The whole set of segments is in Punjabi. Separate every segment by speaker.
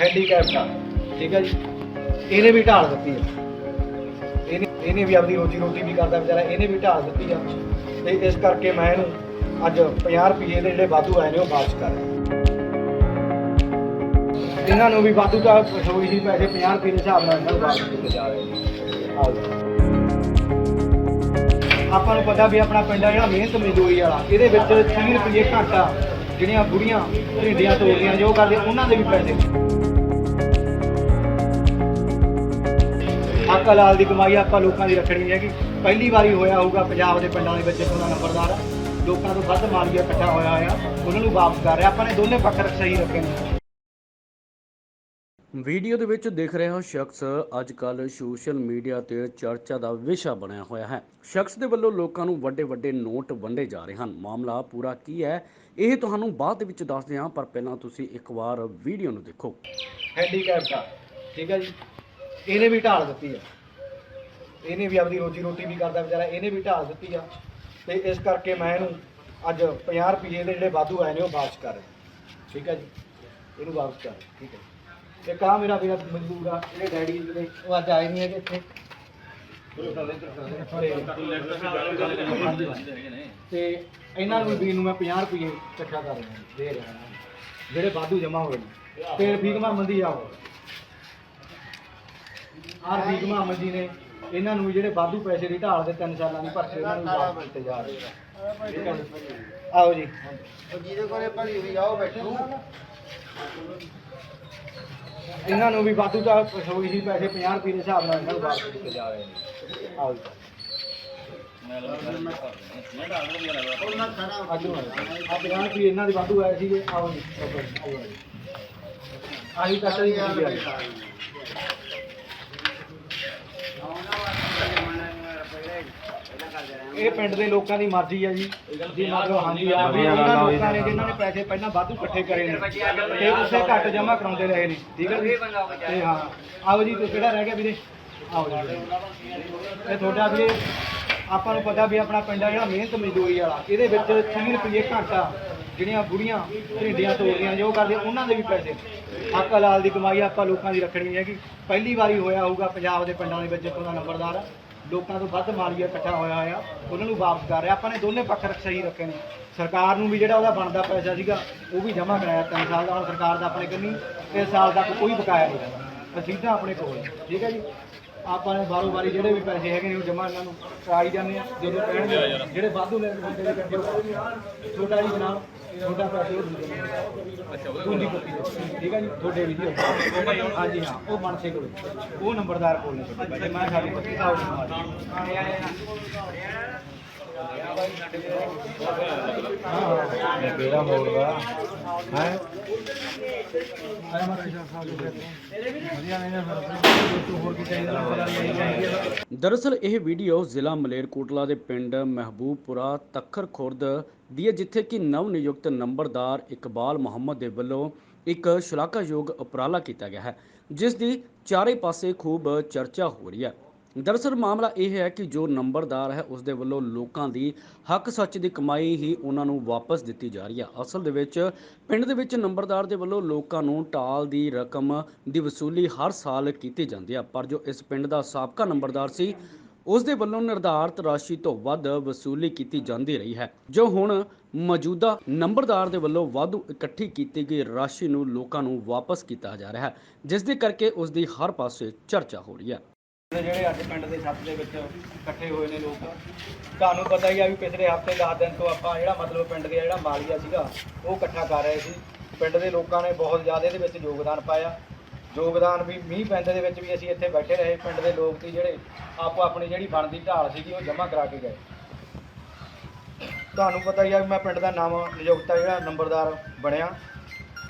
Speaker 1: ਹੈਂਡੀਕੈਪਟ ਆ ਠੀਕ ਹੈ ਜੀ? ਇਹਨੇ ਵੀ ਢਾਲ ਦਿੱਤੀ ਹੈ ਇਹਨੇ ਇਹਨੇ ਵੀ ਆਪਣੀ ਰੋਜੀ ਰੋਟੀ ਵੀ ਕਰਦਾ ਵਿਚਾਰਾ, ਇਹਨੇ ਵੀ ਢਾਲ ਦਿੱਤੀ ਆ। ਤੇ ਇਸ ਕਰਕੇ ਮੈਂ ਇਹਨੂੰ ਅੱਜ 50 ਰੁਪਏ ਦੇ ਜਿਹੜੇ ਵਾਧੂ ਆਏ ਨੇ ਉਹ ਵਾਪਸ ਕਰ ਇਹਨਾਂ ਨੂੰ ਵੀ ਵਾਧੂ ਦਾ ਹੋਈ ਸੀ, ਪੈਸੇ 50 ਰੁਪਏ ਦੇ ਹਿਸਾਬ ਨਾਲ ਇਹਨਾਂ ਨੂੰ ਵਾਪਸ ਕੀਤੇ ਜਾ ਰਹੇ ਨੇ। ਆਓ ਆਪਾਂ ਨੂੰ ਪਤਾ ਵੀ ਆਪਣਾ ਪਿੰਡ ਆ ਜਿਹੜਾ ਮਿਹਨਤ ਮਜ਼ਦੂਰੀ ਵਾਲਾ, ਇਹਦੇ ਵਿੱਚ 30 ਰੁਪਏ ਘੰਟਾ ਜਿਹੜੀਆਂ ਬੁੜੀਆਂ ਢਿੰਡੀਆਂ ਤੋੜਦੀਆਂ ਜੋ ਕਰਦੇ, ਉਹਨਾਂ ਦੇ ਵੀ ਪੈਸੇ। ਹੱਕ ਲਾਲ ਦੀ ਕਮਾਈ ਆਪਾਂ ਲੋਕਾਂ ਦੀ ਰੱਖਣੀ ਨਹੀਂ ਹੈਗੀ। ਪਹਿਲੀ ਵਾਰੀ ਹੋਇਆ ਹੋਊਗਾ ਪੰਜਾਬ ਦੇ ਪਿੰਡਾਂ ਦੇ ਵਿੱਚ ਇੱਥੋਂ ਦਾ ਨੰਬਰਦਾਰ। ਲੋਕਾਂ ਤੋਂ ਵੱਧ ਮਾਲੀਆ ਇਕੱਠਾ ਹੋਇਆ ਹੋਇਆ। ਉਹਨਾਂ ਨੂੰ ਵਾਪਸ ਕਰ ਰਿਹਾ। ਆਪਾਂ ਨੇ ਦੋਨੇ ਪੱਖ ਸਹੀ ਰੱਖੇ ਨੇ
Speaker 2: ਵੀਡੀਓ ਦੇ ਵਿੱਚ ਦੇਖ ਰਹੇ ਹੋ ਸ਼ਖਸ ਅੱਜ ਕੱਲ ਸੋਸ਼ਲ ਮੀਡੀਆ ਤੇ ਚਰਚਾ ਦਾ ਵਿਸ਼ਾ ਬਣਿਆ ਹੋਇਆ ਹੈ। ਸ਼ਖਸ ਦੇ ਵੱਲੋਂ ਲੋਕਾਂ ਨੂੰ ਵੱਡੇ ਵੱਡੇ ਨੋਟ ਵੰਡੇ ਜਾ ਰਹੇ ਹਨ। ਮਾਮਲਾ ਪੂਰਾ ਕੀ ਹੈ, ਇਹ ਤੁਹਾਨੂੰ ਬਾਅਦ ਵਿੱਚ ਦੱਸਦੇ ਹਾਂ, ਪਰ ਪਹਿਲਾਂ ਤੁਸੀਂ ਇੱਕ ਵਾਰ ਵੀਡੀਓ ਨੂੰ ਦੇਖੋ।
Speaker 1: ਹੈਂਡੀਕੈਪ ਆ ਠੀਕ ਹੈ ਜੀ? ਇਹਨੇ ਵੀ ਢਾਲ ਦਿੱਤੀ ਆ। ਇਹਨੇ ਵੀ ਆਪਣੀ ਰੋਜੀ ਰੋਟੀ ਵੀ ਕਰਦਾ ਵਿਚਾਰਾ, ਇਹਨੇ ਵੀ ਢਾਲ ਦਿੱਤੀ ਆ। ਤੇ ਇਸ ਕਰਕੇ ਮੈਂ ਇਹਨੂੰ ਅੱਜ 50 ਰੁਪਏ ਦੇ ਜਿਹੜੇ ਵਾਧੂ ਆਏ ਨੇ, ਉਹ ਵਾਪਸ ਕਰ ਰਿਹਾ। ਠੀਕ ਹੈ ਜੀ? ਇਹਨੂੰ ਵਾਪਸ ਕਰ ਠੀਕ ਹੈ ਇੱਕ ਆ ਮੇਰਾ ਵੀਰਾ ਮਜ਼ਦੂਰ ਆ ਜਿਹੜੇ ਡੈਡੀ ਜਿਹੜੇ ਉਹ ਅੱਜ ਆਏ ਨਹੀਂ ਹੈਗੇ ਇੱਥੇ। ਤੇ ਇਹਨਾਂ ਨੂੰ ਵੀ ਨੂੰ ਮੈਂ 50 ਰੁਪਏ ਇਕੱਠਾ ਕਰ ਰਿਹਾ, ਦੇ ਰਿਹਾ। ਜਿਹੜੇ ਵਾਧੂ ਜਮਾ ਹੋਏ ਨੇ। ਤੇ ਰਫੀਕ ਮੁਹੰਮਦ ਦੀ ਆਓ। ਆਹ ਰਫੀਕ ਮੁਹੰਮਦ ਜੀ ਨੇ ਇਹਨਾਂ ਨੂੰ ਜਿਹੜੇ ਵਾਧੂ ਪੈਸੇ ਦੀ ਢਾਲ ਦੇ 3 ਸਾਲਾਂ ਦੀ ਭਰਤੀ ਉਹਨਾਂ ਨੂੰ ਵਾਪਸ ਕੀਤੇ ਜਾ ਰਹੇ ਆਓ ਜੀ। ਜਿਹਦੇ ਕੋਲੇ ਭਲੀ ਹੋਈ ਆਓ ਬੈਠੋ। ਇਹਨਾਂ ਨੂੰ ਵੀ ਵਾਧੂ ਦਾ ਹੋਈ ਸੀ, ਪੈਸੇ 50 ਰੁਪਏ ਦੇ ਹਿਸਾਬ ਨਾਲ ਇਹਨਾਂ ਨੂੰ ਵਾਪਸ ਕੀਤੇ ਜਾ ਰਹੇ ਨੇ। ਆਓ ਜੀ। ਆ 50 ਰੁਪਏ ਇਹਨਾਂ ਦੇ ਵਾਧੂ ਆਏ ਸੀਗੇ। ਆਓ ਜੀ ਆਹੀ ਚਾਚਾ ਜੀ ਆ ਗਈ। ਇਹ ਪਿੰਡ ਦੇ ਲੋਕਾਂ ਦੀ ਮਰਜ਼ੀ ਆ ਜੀ। ਜੀ ਮਤਲਬ ਹਾਂਜੀ ਆ ਵੀ ਉਹਨਾਂ ਲੋਕਾਂ ਨੇ ਜਿਨ੍ਹਾਂ ਨੇ ਪੈਸੇ ਪਹਿਲਾਂ ਵਾਧੂ ਇਕੱਠੇ ਕਰੇ ਨੇ ਤੇ ਉਸੇ ਘੱਟ ਜਮ੍ਹਾਂ ਕਰਾਉਂਦੇ ਰਹੇ ਨੇ। ਠੀਕ ਹੈ ਜੀ? ਤੇ ਹਾਂ। ਆਓ ਜੀ ਤੇ ਕਿਹੜਾ ਰਹਿ ਗਿਆ ਵੀਰੇ? ਆਓ ਜੀ। ਇਹ ਤੁਹਾਡਾ ਵੀਰੇ ਆਪਾਂ ਨੂੰ ਪਤਾ ਵੀ ਆਪਣਾ ਪਿੰਡ ਆ ਜਿਹੜਾ ਮਿਹਨਤ ਮਜ਼ਦੂਰੀ ਵਾਲਾ। ਇਹਦੇ ਵਿੱਚ 30 ਰੁਪਏ ਘੰਟਾ ਜਿਹੜੀਆਂ ਬੁੜੀਆਂ ਢਿੰਡੀਆਂ ਤੋੜਦੀਆਂ ਜੋ ਕਰਦੇ ਉਹਨਾਂ ਦੇ ਵੀ ਪੈਸੇ ਹੱਕ ਲਾਲ ਦੀ ਕਮਾਈ ਆਪਾਂ ਲੋਕਾਂ ਦੀ ਰੱਖਣੀ ਹੈਗੀ। ਪਹਿਲੀ ਵਾਰੀ ਹੋਇਆ ਹੋਊਗਾ ਪੰਜਾਬ ਦੇ ਪਿੰਡਾਂ ਦੇ ਵਿੱਚ ਇੱਥੋਂ ਦਾ ਨੰਬਰਦਾਰ। ਲੋਕਾਂ ਤੋਂ ਵੱਧ ਮਾਲੀਆ ਇਕੱਠਾ ਹੋਇਆ ਹੋਇਆ ਉਹਨਾਂ ਨੂੰ ਵਾਪਸ ਕਰ ਰਿਹਾ। ਆਪਾਂ ਨੇ ਦੋਨੇ ਪੱਖ ਰੱਖ ਸਹੀ ਰੱਖੇ ਨੇ। ਸਰਕਾਰ ਨੂੰ ਵੀ ਜਿਹੜਾ ਉਹਦਾ ਬਣਦਾ ਪੈਸਾ ਸੀਗਾ, ਉਹ ਵੀ ਜਮ੍ਹਾਂ ਕਰਾਇਆ ਤਿੰਨ ਸਾਲ ਦਾ। ਹੁਣ ਸਰਕਾਰ ਦਾ ਆਪਣੇ ਕੰਨੀ ਇਸ ਸਾਲ ਤੱਕ ਕੋਈ ਬਕਾਇਆ ਨਹੀਂ ਹੈਗਾ ਰਸੀਦਾਂ ਆਪਣੇ ਕੋਲ ਠੀਕ ਹੈ ਜੀ? ਆਪਾਂ ਨੇ ਬਾਰੋ ਬਾਰੀ ਜਿਹੜੇ ਵੀ ਪੈਸੇ ਹੈਗੇ ਨੇ, ਉਹ ਜਮ੍ਹਾਂ ਇਹਨਾਂ ਨੂੰ ਕਰਾਈ ਜਾਂਦੇ ਆ। ਜਦੋਂ ਕਹਿਣਗੇ, ਜਿਹੜੇ ਵਾਧੂ ਲੈ ਕੇ ਬੰਦੇ ਛੋਟਾ ਜੀ ਜਨਾਬ ਛੋਟਾ ਪੈਸੇ ਉਹ ਅੱਛਾ। ਠੀਕ ਹੈ ਜੀ? ਤੁਹਾਡੇ ਵੀ ਜੀ। ਹਾਂਜੀ ਹਾਂ ਉਹ ਮਨਸੇ ਕੋਲ ਉਹ ਨੰਬਰਦਾਰ ਕੋਲ ਨੇ ਤੁਹਾਡੇ ਪੈਸੇ ਮੈਂ ਸਾਡੀ ਪੱਤੀ ਦਾ ਹਾਂ ਮੇਰਾ ਮੋੜਦਾ ਹੈ?
Speaker 2: ਦਰਅਸਲ ਇਹ ਵੀਡੀਓ ਜ਼ਿਲ੍ਹਾ ਮਲੇਰਕੋਟਲਾ ਦੇ ਪਿੰਡ ਮਹਿਬੂਬਪੁਰਾ ਤੱਖਰ ਖੁਰਦ ਦੀ ਹੈ, ਜਿੱਥੇ ਕਿ ਨਵ ਨਿਯੁਕਤ ਨੰਬਰਦਾਰ ਇਕਬਾਲ ਮੁਹੰਮਦ ਦੇ ਵੱਲੋਂ ਇੱਕ ਸ਼ਲਾਘਾਯੋਗ ਉਪਰਾਲਾ ਕੀਤਾ ਗਿਆ ਹੈ, ਜਿਸ ਦੀ ਚਾਰੇ ਪਾਸੇ ਖੂਬ ਚਰਚਾ ਹੋ ਰਹੀ ਹੈ। ਦਰਅਸਲ ਮਾਮਲਾ ਇਹ ਹੈ ਕਿ ਜੋ ਨੰਬਰਦਾਰ ਹੈ ਉਸ ਦੇ ਵੱਲੋਂ ਲੋਕਾਂ ਦੀ ਹੱਕ ਸੱਚ ਦੀ ਕਮਾਈ ਹੀ ਉਹਨਾਂ ਨੂੰ ਵਾਪਸ ਦਿੱਤੀ ਜਾ ਰਹੀ ਹੈ। ਅਸਲ ਦੇ ਵਿੱਚ ਪਿੰਡ ਦੇ ਵਿੱਚ ਨੰਬਰਦਾਰ ਦੇ ਵੱਲੋਂ ਲੋਕਾਂ ਨੂੰ ਟਾਲ ਦੀ ਰਕਮ ਦੀ ਵਸੂਲੀ ਹਰ ਸਾਲ ਕੀਤੀ ਜਾਂਦੀ ਹੈ, ਪਰ ਜੋ ਇਸ ਪਿੰਡ ਦਾ ਸਾਬਕਾ ਨੰਬਰਦਾਰ ਸੀ ਉਸ ਦੇ ਵੱਲੋਂ ਨਿਰਧਾਰਤ ਰਾਸ਼ੀ ਤੋਂ ਵੱਧ ਵਸੂਲੀ ਕੀਤੀ ਜਾਂਦੀ ਰਹੀ ਹੈ, ਜੋ ਹੁਣ ਮੌਜੂਦਾ ਨੰਬਰਦਾਰ ਦੇ ਵੱਲੋਂ ਵਾਧੂ ਇਕੱਠੀ ਕੀਤੀ ਗਈ ਰਾਸ਼ੀ ਨੂੰ ਲੋਕਾਂ ਨੂੰ ਵਾਪਸ ਕੀਤਾ ਜਾ ਰਿਹਾ ਹੈ, ਜਿਸ ਦੇ ਕਰਕੇ ਉਸ ਦੀ ਹਰ ਪਾਸੇ ਚਰਚਾ ਹੋ ਰਹੀ ਹੈ।
Speaker 1: ਤੇ ਜਿਹੜੇ ਅੱਜ ਪਿੰਡ ਦੇ ਛੱਤ ਦੇ ਵਿੱਚ ਇਕੱਠੇ ਹੋਏ ਨੇ ਲੋਕ, ਤੁਹਾਨੂੰ ਪਤਾ ਹੀ ਆ ਵੀ ਪਿਛਲੇ ਹਫ਼ਤੇ 10 ਦਿਨ ਤੋਂ ਆਪਾਂ ਜਿਹੜਾ ਮਤਲਬ ਪਿੰਡ ਦੇ ਜਿਹੜਾ ਮਾਲੀਆ ਸੀਗਾ, ਉਹ ਇਕੱਠਾ ਕਰ ਰਹੇ ਸੀ। ਪਿੰਡ ਦੇ ਲੋਕਾਂ ਨੇ ਬਹੁਤ ਜ਼ਿਆਦਾ ਇਹਦੇ ਵਿੱਚ ਯੋਗਦਾਨ ਪਾਇਆ। ਯੋਗਦਾਨ ਵੀ ਮੀਂਹ ਪੈਂਦੇ ਦੇ ਵਿੱਚ ਵੀ ਅਸੀਂ ਇੱਥੇ ਬੈਠੇ ਰਹੇ, ਪਿੰਡ ਦੇ ਲੋਕ ਸੀ ਜਿਹੜੇ ਆਪੋ ਆਪਣੀ ਜਿਹੜੀ ਬਣਦੀ ਢਾਲ ਸੀਗੀ ਉਹ ਜਮ੍ਹਾਂ ਕਰਾ ਕੇ ਗਏ। ਤੁਹਾਨੂੰ ਪਤਾ ਹੀ ਆ ਵੀ ਮੈਂ ਪਿੰਡ ਦਾ ਨਾਮ ਨਿਯੁਕਤਾ ਜਿਹੜਾ ਨੰਬਰਦਾਰ ਬਣਿਆ।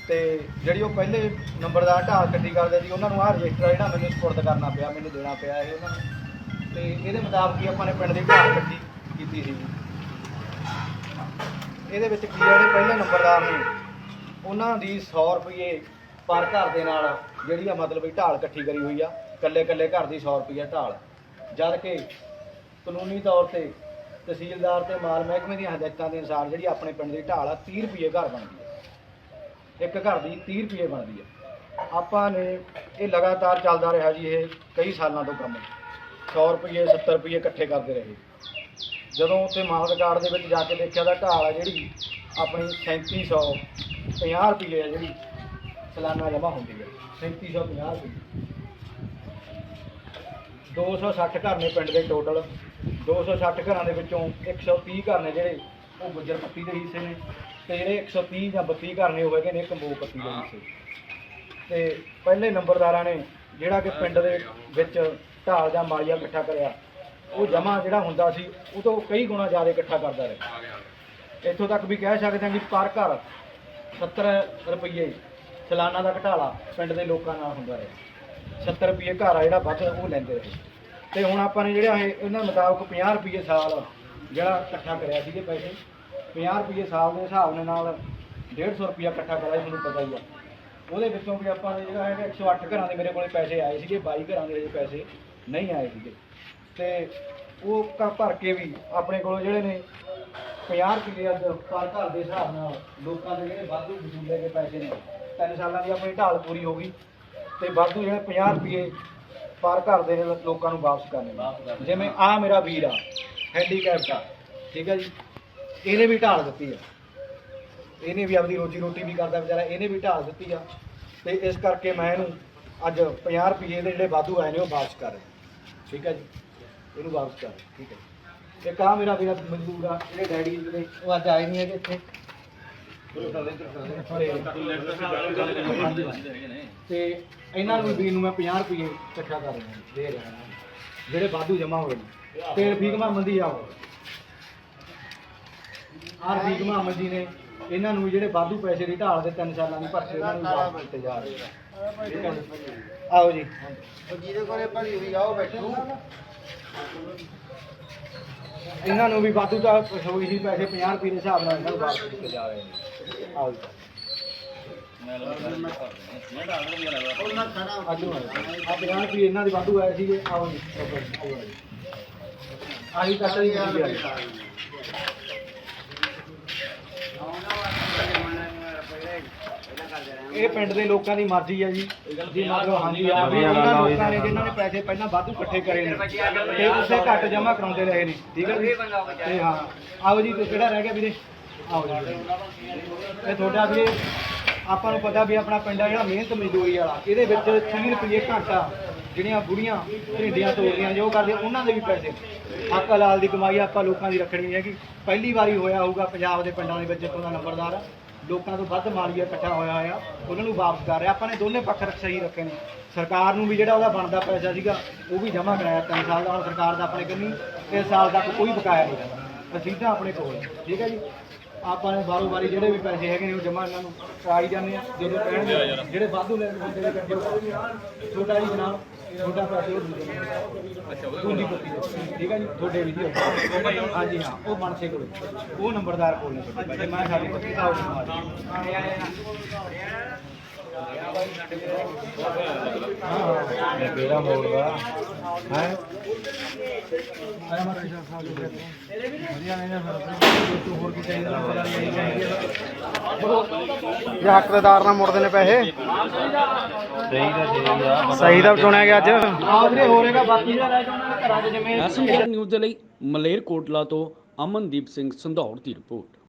Speaker 1: ਤੇ ਜਿਹੜੀ ਉਹ ਪਹਿਲੇ ਨੰਬਰਦਾਰ ਢਾਲ ਇਕੱਠੀ ਕਰਦੇ ਸੀ, ਉਹਨਾਂ ਨੂੰ ਆਹ ਰਜਿਸਟਰ ਜਿਹੜਾ ਮੈਨੂੰ ਸਪੁਰਦ ਕਰਨਾ ਪਿਆ, ਮੈਨੂੰ ਦੇਣਾ ਪਿਆ ਇਹ ਉਹਨਾਂ ਨੂੰ। ਤੇ ਇਹਦੇ ਮੁਤਾਬਕ ਹੀ ਆਪਾਂ ਨੇ ਪਿੰਡ ਦੀ ਢਾਲ ਇਕੱਠੀ ਕੀਤੀ ਸੀ ਇਹਦੇ ਵਿੱਚ ਕੀ ਜਿਹੜੇ ਪਹਿਲੇ ਨੰਬਰਦਾਰ ਨੇ, ਉਹਨਾਂ ਦੀ 100 ਰੁਪਏ ਪਰ ਘਰ ਦੇ ਨਾਲ ਜਿਹੜੀ ਆ ਮਤਲਬ ਵੀ ਢਾਲ ਇਕੱਠੀ ਕਰੀ ਹੋਈ ਆ ਕੱਲੇ ਕੱਲੇ ਘਰ ਦੀ 100 ਰੁਪਈਆ ਢਾਲ। ਜਦ ਕਿ ਕਾਨੂੰਨੀ ਤੌਰ ਤੇ ਤਹਿਸੀਲਦਾਰ ਤੇ ਮਾਲ ਮਹਿਕਮੇ ਦੀਆਂ ਹਦਾਇਤਾਂ ਦੇ ਅਨੁਸਾਰ ਜਿਹੜੀ ਆਪਣੇ ਪਿੰਡ ਦੀ ਢਾਲ ਆ 30 ਰੁਪਏ ਘਰ ਬਣਦੀ ਹੈ ਇੱਕ ਘਰ ਦੀ 30 ਰੁਪਏ ਬਣਦੀ ਹੈ ਆਪਾਂ ਨੇ ਇਹ ਲਗਾਤਾਰ ਚੱਲਦਾ ਰਿਹਾ ਜੀ ਇਹ ਕਈ ਸਾਲਾਂ ਤੋਂ ਕੰਮ। 100 ਰੁਪਏ 70 ਰੁਪਏ ਇਕੱਠੇ ਕਰਦੇ ਰਹੇ। ਜਦੋਂ ਉੱਥੇ ਮਾਲ ਰਿਕਾਰਡ ਦੇ ਵਿੱਚ ਜਾ ਕੇ ਦੇਖਿਆ ਤਾਂ ਢਾਲ ਆ ਜਿਹੜੀ ਆਪਣੀ 3750 ਰੁਪਏ ਆ ਜਿਹੜੀ ਸਾਲਾਨਾ ਜਮ੍ਹਾਂ ਹੁੰਦੀ ਹੈ 3750 ਰੁਪਏ 260 ਘਰ ਨੇ ਪਿੰਡ ਦੇ ਟੋਟਲ 260 ਘਰਾਂ ਦੇ ਵਿੱਚੋਂ 130 ਘਰ ਨੇ ਜਿਹੜੇ, ਉਹ ਗੁੱਜਰ ਪੱਤੀ ਦੇ ਹਿੱਸੇ ਨੇ, ਤੇ ਜਿਹੜੇ 130 ਜਾਂ 32 ਘਰ ਨੇ ਉਹ ਹੈਗੇ ਨੇ ਕੰਬੋ ਪੱਤੀ ਦੇ ਹਿੱਸੇ। ਤੇ ਪਹਿਲੇ ਨੰਬਰਦਾਰਾਂ ਨੇ ਜਿਹੜਾ ਕਿ ਪਿੰਡ ਦੇ ਵਿੱਚ ਢਾਲ ਜਾਂ ਮਾਲੀਆ ਇਕੱਠਾ ਕਰਿਆ, ਉਹ ਜਮਾ ਜਿਹੜਾ ਹੁੰਦਾ ਸੀ, ਉਹ ਤੋਂ ਕਈ ਗੁਣਾ ਜ਼ਿਆਦਾ ਇਕੱਠਾ ਕਰਦਾ ਰਿਹਾ। ਇੱਥੋਂ ਤੱਕ ਵੀ ਕਹਿ ਸਕਦੇ ਹਾਂ ਕਿ ਪਰ ਘਰ 70 ਰੁਪਏ ਸਾਲਾਨਾ ਦਾ ਘਟਾਲਾ ਪਿੰਡ ਦੇ ਲੋਕਾਂ ਨਾਲ ਹੁੰਦਾ ਰਿਹਾ। 70 ਰੁਪਏ ਘਰ ਆ ਜਿਹੜਾ ਵੱਧ ਉਹ ਲੈਂਦੇ ਰਹੇ। ਤੇ ਹੁਣ ਆਪਾਂ ਨੇ ਜਿਹੜਾ ਇਹ ਇਹਨਾਂ ਮੁਤਾਬਕ 50 ਰੁਪਏ ਸਾਲ ਜਿਹੜਾ ਇਕੱਠਾ ਕਰਿਆ ਸੀਗੇ ਪੈਸੇ 50 ਰੁਪਏ ਸਾਲ ਦੇ ਹਿਸਾਬ ਦੇ ਨਾਲ 150 ਰੁਪਏ ਇਕੱਠਾ ਕਰਿਆ ਸੀ, ਤੁਹਾਨੂੰ ਪਤਾ ਹੀ ਆ। ਉਹਦੇ ਵਿੱਚੋਂ ਵੀ ਆਪਾਂ ਨੇ ਜਿਹੜਾ ਹੈਗਾ 108 ਘਰਾਂ ਦੇ ਮੇਰੇ ਕੋਲੇ ਪੈਸੇ ਆਏ ਸੀਗੇ 22 ਘਰਾਂ ਦੇ ਹਜੇ ਪੈਸੇ ਨਹੀਂ ਆਏ ਸੀਗੇ। ਤੇ ਉਹ ਘਰ ਭਰ ਕੇ ਵੀ ਆਪਣੇ ਕੋਲੋਂ ਜਿਹੜੇ ਨੇ 50 ਰੁਪਏ ਅੱਜ ਪਰ ਘਰ ਦੇ ਹਿਸਾਬ ਨਾਲ ਲੋਕਾਂ ਦੇ ਜਿਹੜੇ ਵਾਧੂ ਵਸੂਲੇ ਦੇ ਪੈਸੇ ਨੇ ਤਿੰਨ ਸਾਲਾਂ ਦੀ ਆਪਣੀ ਢਾਲ ਪੂਰੀ ਹੋ ਗਈ ਤੇ ਵਾਧੂ ਜਿਹੜੇ 50 ਰੁਪਏ ਪਰ ਘਰ ਦੇ ਲੋਕਾਂ ਨੂੰ ਵਾਪਸ ਕਰਨੇ ਨੇ। ਜਿਵੇਂ ਆ ਮੇਰਾ ਵੀਰ ਆ ਹੈਂਡੀਕੈਪਟ ਆ ਠੀਕ ਹੈ ਜੀ। ਇਹਨੇ ਵੀ ਢਾਲ ਦਿੱਤੀ ਆ। ਇਹਨੇ ਵੀ ਆਪਣੀ ਰੋਜੀ ਰੋਟੀ ਵੀ ਕਰਦਾ ਵਿਚਾਰਾ ਇਹਨੇ ਵੀ ਢਾਲ ਦਿੱਤੀ ਆ। ਤੇ ਇਸ ਕਰਕੇ ਮੈਂ ਇਹਨੂੰ ਅੱਜ 50 ਰੁਪਏ ਦੇ ਜਿਹੜੇ ਵਾਧੂ ਆਏ ਨੇ ਉਹ ਵਾਪਸ ਕਰ ਰਿਹਾ। ਠੀਕ ਹੈ ਜੀ। ਇਹਨੂੰ ਵਾਪਸ ਕਰ ਠੀਕ ਹੈ ਤੇ ਕਾ ਮੇਰਾ ਵੀਰਾ ਮਜ਼ਦੂਰ ਆ ਜਿਹੜੇ ਡੈਡੀ ਜਿਹੜੇ, ਉਹ ਅੱਜ ਆਏ ਨਹੀਂ ਹੈਗੇ ਇੱਥੇ। ਤੇ ਇਹਨਾਂ ਨੂੰ ਵੀਰ ਨੂੰ ਮੈਂ 50 ਰੁਪਏ ਇਕੱਠਾ ਕਰ ਰਿਹਾ, ਦੇ ਰਿਹਾ। ਜਿਹੜੇ ਵਾਧੂ ਜਮਾ ਹੋਏ ਨੇ। ਤੇ ਰਫੀਕ ਮੁਹੰਮਦ ਦੀ ਆਓ ਆਰ ਰਫੀਕ ਮੁਹੰਮਦ ਜੀ ਨੇ ਇਹਨਾਂ ਨੂੰ ਜਿਹੜੇ ਵਾਧੂ ਪੈਸੇ ਦੀ ਢਾਲ ਦੇ ਤਿੰਨ ਸਾਲਾਂ ਦੀ ਭਰਤੀ, ਇਹਨਾਂ ਨੂੰ ਵਾਪਸ ਕੀਤੇ ਜਾ ਰਹੇ ਆ। ਠੀਕ ਹੈ ਜੀ। ਆਓ ਜੀ।
Speaker 3: ਜਿਹਦੇ ਕੋਲੇ ਭਰੀ ਹੋਈ ਆ ਬੈਠੋ।
Speaker 1: ਇਹਨਾਂ ਨੂੰ ਵੀ ਵਾਧੂ ਦਾ ਹੋਈ ਸੀ, ਪੈਸੇ 50 ਰੁਪਏ ਦੇ ਹਿਸਾਬ ਨਾਲ ਇਹਨਾਂ ਨੂੰ ਵਾਪਸ ਕੀਤੇ ਜਾ ਰਹੇ ਨੇ। ਆਓ ਜੀ। ਆ 50 ਰੁਪਏ ਇਹਨਾਂ ਦੇ ਵਾਧੂ ਆਏ ਸੀਗੇ। ਆਓ ਜੀ ਆਹੀ ਚਾਚਾ ਜੀ ਦੀ ਗੱਲ ਹੈ। ਇਹ ਪਿੰਡ ਦੇ ਲੋਕਾਂ ਦੀ ਮਰਜ਼ੀ ਆ ਜੀ। ਜੀ ਮਤਲਬ ਹਾਂਜੀ ਆ ਵੀ ਉਹਨਾਂ ਲੋਕਾਂ ਨੇ ਜਿਨ੍ਹਾਂ ਨੇ ਪੈਸੇ ਪਹਿਲਾਂ ਵਾਧੂ ਇਕੱਠੇ ਕਰੇ ਨੇ ਤੇ ਉਸੇ ਘੱਟ ਜਮ੍ਹਾਂ ਕਰਾਉਂਦੇ ਰਹੇ ਨੇ। ਠੀਕ ਹੈ ਜੀ? ਤੇ ਹਾਂ। ਆਓ ਜੀ ਤੇ ਕਿਹੜਾ ਰਹਿ ਗਿਆ ਵੀਰੇ? ਆਓ ਜੀ। ਇਹ ਤੁਹਾਡਾ ਵੀਰੇ ਆਪਾਂ ਨੂੰ ਪਤਾ ਵੀ ਆਪਣਾ ਪਿੰਡ ਆ ਜਿਹੜਾ ਮਿਹਨਤ ਮਜ਼ਦੂਰੀ ਵਾਲਾ। ਇਹਦੇ ਵਿੱਚ 30 ਰੁਪਏ ਘੰਟਾ ਜਿਹੜੀਆਂ ਬੁੜੀਆਂ ਭਿੰਡੀਆਂ ਤੋੜਦੀਆਂ ਜੋ ਕਰਦੇ ਉਹਨਾਂ ਦੇ ਵੀ ਪੈਸੇ। ਹੱਕ ਹਲਾਲ ਦੀ ਕਮਾਈ ਆਪਾਂ ਲੋਕਾਂ ਦੀ ਰੱਖਣੀ ਹੈਗੀ। ਪਹਿਲੀ ਵਾਰੀ ਹੋਇਆ ਹੋਊਗਾ ਪੰਜਾਬ ਦੇ ਪਿੰਡਾਂ ਦੇ ਵਿੱਚ ਇੱਥੋਂ ਦਾ ਨੰਬਰਦਾਰ ਲੋਕਾਂ ਤੋਂ ਵੱਧ ਮਾਲੀਆ ਇਕੱਠਾ ਹੋਇਆ ਹੋਇਆ ਉਹਨਾਂ ਨੂੰ ਵਾਪਸ ਕਰ ਰਿਹਾ। ਆਪਾਂ ਨੇ ਦੋਨੇ ਪੱਖ ਰੱਖ ਸਹੀ ਰੱਖੇ ਨੇ। ਸਰਕਾਰ ਨੂੰ ਵੀ ਜਿਹੜਾ ਉਹਦਾ ਬਣਦਾ ਪੈਸਾ ਸੀਗਾ, ਉਹ ਵੀ ਜਮ੍ਹਾਂ ਕਰਾਇਆ ਤਿੰਨ ਸਾਲ ਦਾ। ਹੁਣ ਸਰਕਾਰ ਦਾ ਆਪਣੇ ਕੰਨੀ ਇਸ ਸਾਲ ਤੱਕ ਕੋਈ ਬਕਾਇਆ ਨਹੀਂ ਰਹਿੰਦਾ। ਰਸੀਦਾਂ ਆਪਣੇ ਕੋਲ ਠੀਕ ਹੈ ਜੀ? ਆਪਾਂ ਨੇ ਬਾਰੋ ਬਾਰੀ ਜਿਹੜੇ ਵੀ ਪੈਸੇ ਹੈਗੇ ਨੇ, ਉਹ ਜਮ੍ਹਾਂ ਇਹਨਾਂ ਨੂੰ ਕਰਾਈ ਜਾਂਦੇ ਆ। ਜਦੋਂ ਕਹਿਣਗੇ, ਜਿਹੜੇ ਵਾਧੂ ਲੈਣ ਹੁੰਦੇ ਨੇ, ਛੋਟਾ ਜੀ ਜਨਾਬ ਛੋਟਾ ਉਹ ਅੱਛਾ ਪੂੰਜੀ ਪੱਤੀ ਠੀਕ ਹੈ ਜੀ? ਤੁਹਾਡੇ ਵੀ ਜੀ ਉਹ। ਹਾਂਜੀ ਹਾਂ ਉਹ ਮਨਸੇ ਕੋਲ ਉਹ ਨੰਬਰਦਾਰ ਕੋਲ ਨੇ ਤੁਹਾਡੇ। ਮੈਂ ਸਾਡੀ ਪੱਤੀ ਦਾ ਹਾਂ
Speaker 3: ਕਿਹੜਾ ਮੋੜਦਾ ਹੈ
Speaker 1: ਆਇਆ ਮਾਰਾ ਸਾਹਿਬ ਦੇ ਵਧੀਆ ਨੇ ਨਾ ਫਿਰ ਤੂੰ ਹੋਰ ਕੀ ਚਾਹੀਦਾ ਪਤਾ ਨਹੀਂ
Speaker 3: ਹੱਕਦਾਰ ਨਾਲ ਮੁੜਦੇ ਨੇ ਪੈਸੇ? ਸਹੀ ਦਾ ਸਹੀ ਆ ਸਹੀ ਤਾਂ ਚੁਣਿਆ ਗਿਆ ਅੱਜ।
Speaker 1: ਆ ਵੀਰੇ ਬਾਕੀ ਜਿਹੜਾ ਰਹਿ ਗਿਆ ਉਹਨਾਂ ਦੇ ਜਿਵੇਂ
Speaker 2: ਨਿਊਜ਼ ਦੇ ਲਈ ਮਲੇਰਕੋਟਲਾ ਤੋਂ ਅਮਨਦੀਪ ਸਿੰਘ ਸੰਧੌੜ ਦੀ ਰਿਪੋਰਟ।